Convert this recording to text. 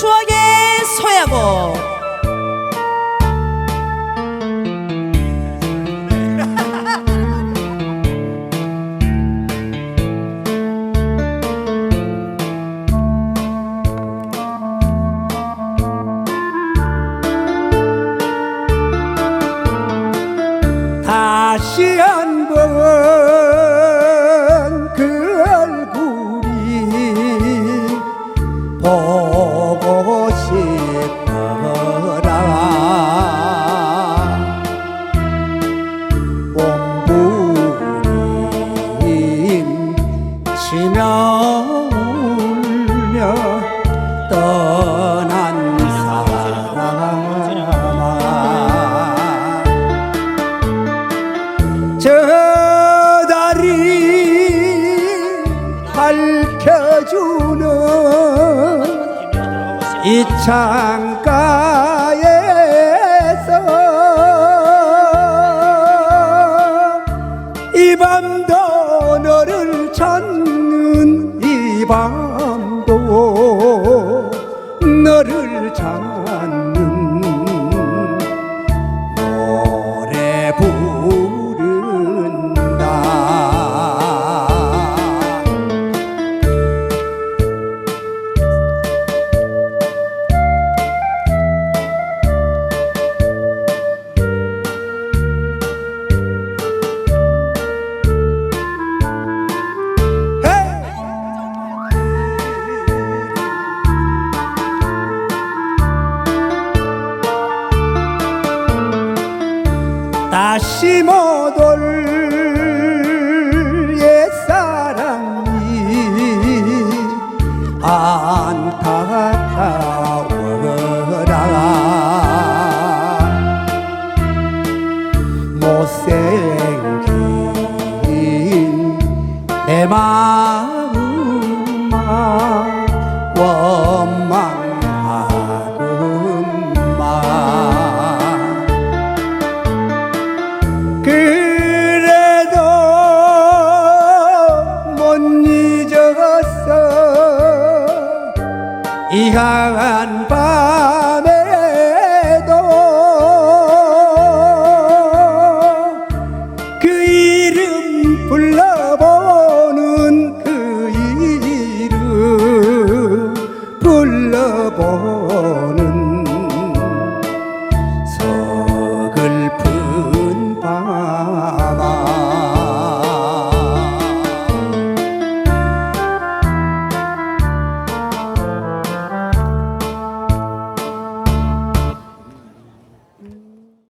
추억의 소야곡 다시 밝혀주는 이 창가에서 이 밤도 너를 찾는 이 밤도 너를 찾는 올 옛사랑이 안타까워라. 못생긴 내 마음아 원 이 강한 밤에